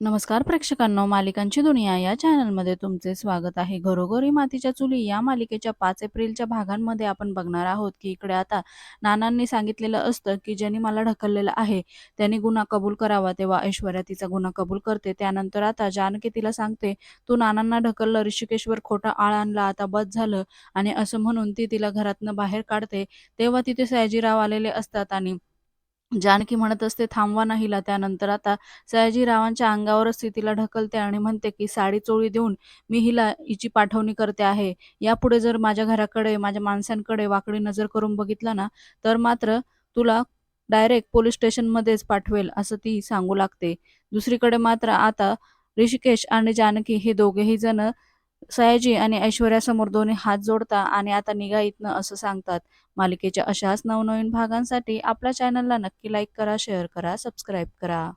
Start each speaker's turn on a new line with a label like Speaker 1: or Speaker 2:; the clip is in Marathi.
Speaker 1: नमस्कार प्रेक्षकांनो मालिकांची दुनिया या चॅनलमध्ये तुमचे स्वागत आहे. घरोघरी मातीच्या चुली या मालिकेच्या पाच एप्रिलच्या भागांमध्ये आपण बघणार आहोत की इकडे आता नानांनी सांगितलेलं असतं की ज्यांनी मला ढकललेलं आहे त्यांनी गुन्हा कबूल करावा तेव्हा ऐश्वर्या तिचा गुन्हा कबूल करते. त्यानंतर आता जानकी तिला सांगते तू नानांना ढकललं ऋषिकेश्वर खोटा आळ आणला आता बस झालं. आणि असं म्हणून ती तिला घरातनं बाहेर काढते. तेव्हा तिथे सयाजीराव आलेले असतात आणि जानकी म्हणत असते थांबवा ना हिला. त्यानंतर आता सयाजीरावांच्या अंगावरच ती तिला ढकलते आणि म्हणते की साडी चोळी देऊन मी हिला हिची पाठवणी करते आहे. यापुढे जर माझ्या घराकडे माझ्या माणसांकडे वाकडी नजर करून बघितला ना तर मात्र तुला डायरेक्ट पोलीस स्टेशनमध्येच पाठवेल असं ती सांगू लागते. दुसरीकडे मात्र आता ऋषिकेश आणि जानकी हे दोघेही जण सयाजी आणि ऐश्वर्यासमोर दोन्ही हात जोडता आणि आता निघा इथनं असं सांगतात. मालिकेच्या अशाच नवनवीन भागांसाठी आपल्या चॅनलला नक्की लाईक करा शेअर करा सबस्क्राईब करा.